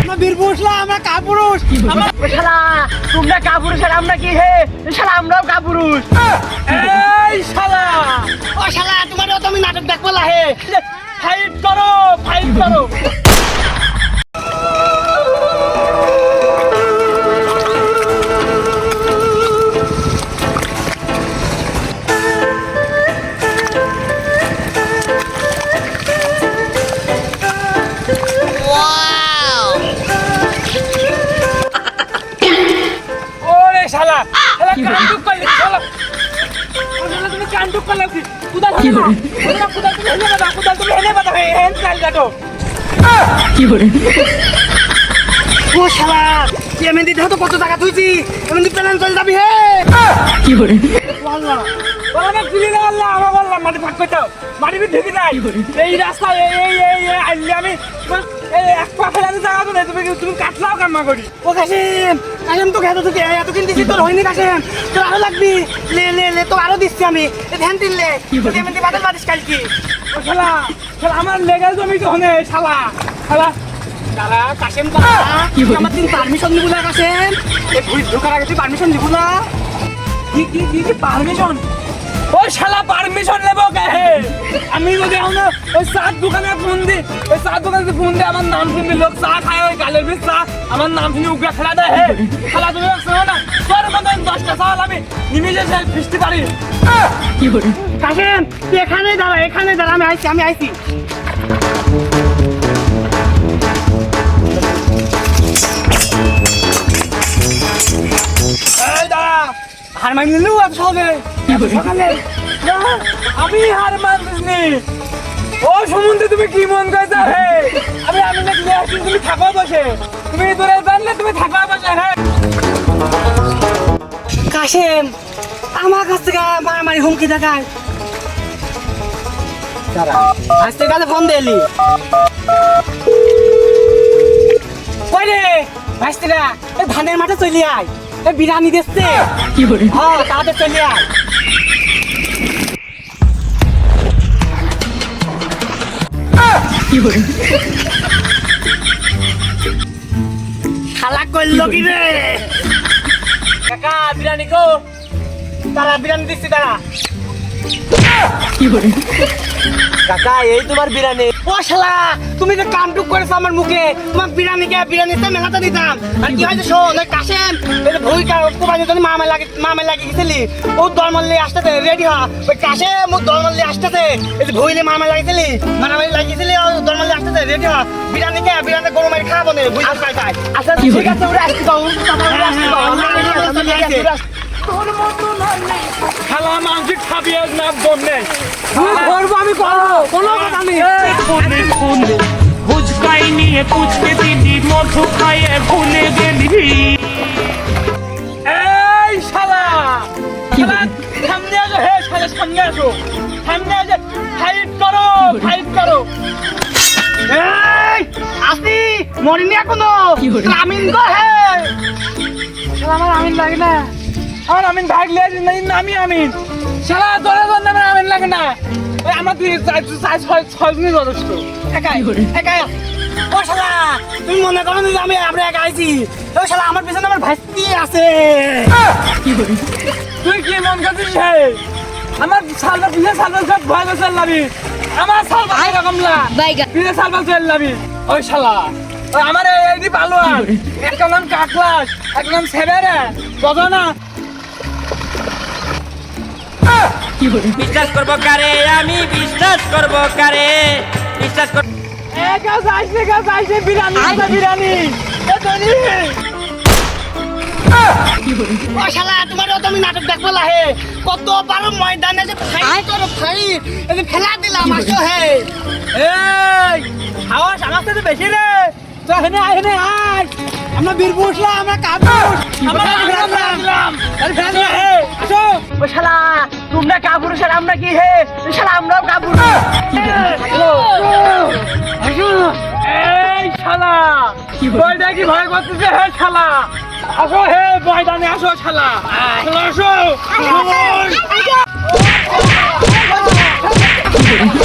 আমরা আমরা কাপুরুষ। আমরা শালা তোমরা কাপুরুষ আর আমরা কি হে? শালা আমরাও কাপুরুষ। এই শালা। ও শালা নাটক দেখব লাহে। ফাইট করো ফাইট করো। কাল কাটো ও শালা এমনি দিতে তো কত টাকা তুইছি এমনি প্ল্যান চলে যাবি হে। কি করে আল্লাহ বলা তুলি না আল্লাহ আমার বললাম মাটি ফাঁক করতে মাটি ঢেকে নাই। এই রাস্তা এই এই এই এই আমি জায়গা তো তুমি তুমি কাটলাও কাম্মা করি ও কাশিম কাশিম তো খেতে তোকে এত কিনতেছি তোর হয়নি কাশিম তোর আরও লাগবি। লে লে লে তো আরও দিচ্ছি আমি। ধ্যান দিলে তুই এমনি বাদল বাদিস কালকে। ও শালা শালা আমার লেগাল জমি তো হনে শালা। শালা দাঁড়া কাশেম দাঁড়া আমার দিন পারমিশন নিবো না কাশেম এই ভুল ঢোকার আগে তুই পারমিশন না? কি কি কি কি পারমিশন ওই শালা পারমিশন নেব কে? আমি যদি এখন ওই চার দোকানে ফোন দি ওই চার দোকানে ফোন দি আমার নাম শুনবি লোক চা খায় ওই গালের ভিতর চা আমার নাম শুনে উগরা খেলা দেয় হে। খেলা তুমি শোনো না তোর মতন দশটা চাল আমি নিমিজে সে ফিস্টি পারি। কি করে কাশেম তুই এখানে দাঁড়া এখানে দাঁড়া আমি আইছি আমি আইছি। এই দাঁড়া হার মানি নিলু এত সহজে আমি হার মানতেছি ও তুমি কি মন করছ হে? আমি আমি না তুমি থাকো বসে। তুমি দূরে জানলে তুমি থাকো বসে হে। কাশেম আমার কাছ থেকে মারামারি হুমকি দেখায়। আজ থেকে কাছে ফোন দিলি। কই রে? ভাইস্তিরা এই ধানের মাঠে চলি আয়। এই বিরানি দিচ্ছে। কি করে হ্যাঁ তাড়াতাড়ি চলি আয়। শালা করল কি রে? কাকা বিরানি কো তারা বিরানি দিচ্ছি তারা কাকা এই তোমার বিরিয়ানি। ও শালা তুমি যে কামটুক করেছ আমার মুখে তোমার বিরিয়ানি কে? বিরিয়ানি তে মেলাতে দিতাম। আর কি হয়েছে শোন ওই কাশেম এই ভুই কা কোবানি তুমি মামা লাগে মামা লাগে গেছিলি ও দরমল্লি আসতেছে রেডি হ। ওই কাশেম ও দরমল্লি আসতেছে এই যে ভুইলে মামা লাগিয়েছিলি মারামারি লাগিয়েছিলি ও দরমল্লি আসতেছে রেডি হ। বিরিয়ানি কে? বিরিয়ানি গরু মারি খাব না বুঝতে পাই পাই আচ্ছা ঠিক আছে ওরা আসতে দাও ওরা আসতে দাও খেলা মানসিক খাবি আজ না দম নেই করব আমি করব। কোনো কথা নেই। ফুচকাই নিয়ে পুচকে দিদি মধু খাইয়ে ভুলে গেলি। এই শালা শালা সামনে আসো হে শালা সামনে আসো। সামনে আসো ফাইট করো ফাইট করো। এই আসি মরিনি এখনও। আমিন হে। আমার আমিন লাগে না। আমার আমিন ভাগলে নাই নামি আমিন। শালা তোরা তোর নামে আমিন লাগে না। ওই আমার দুই চার চার ছয় ছয় দিনই যথেষ্ট একাই একাই। ও শালা তুমি মনে করো না আমি আমরা একা আইছি? ও শালা আমার পেছনে আমার ভাইস্তি আছে। তুই কি মন করছিস হে? আমার সালবা পিছে সালবা সব ভয় করে চালাবি আমার সালবা আই রকমলা বাইগা পিছে সালবা চালাবি ওই শালা ওই আমার এই পালোয়ান। একটা নাম কাকলাস একটা নাম সেবেরে। বুঝো না বিশ্বাস করব কারে? আমি বিশ্বাস করব কারে? বিশ্বাস করব একা যাইছে বিরানি বিরানি এ ধনি। ও শালা তোমার তো আমি নাটক দেখব লাহে। কত বারো ময়দানে যে ফাইট করো ফাইট এই যে ফেলা দিলাম আসো হে। এই সাথে বেশি রে। তো হেনে আয় হেনে আয়। আমরা বীর পুরুষলা আমরা কাপুরুষ। আমরা ফেলা দিলাম। আরে ফেলা দিলাম হে আসো। ও শালা তোমরা কাপুরুষ আর আমরা কি হে? শালা আমরাও কাপুরুষ। এই শালা বয়টা কি ভয় করতেছে হে শালা। আসো হে বয়দানে আসো শালা। আসো। আসো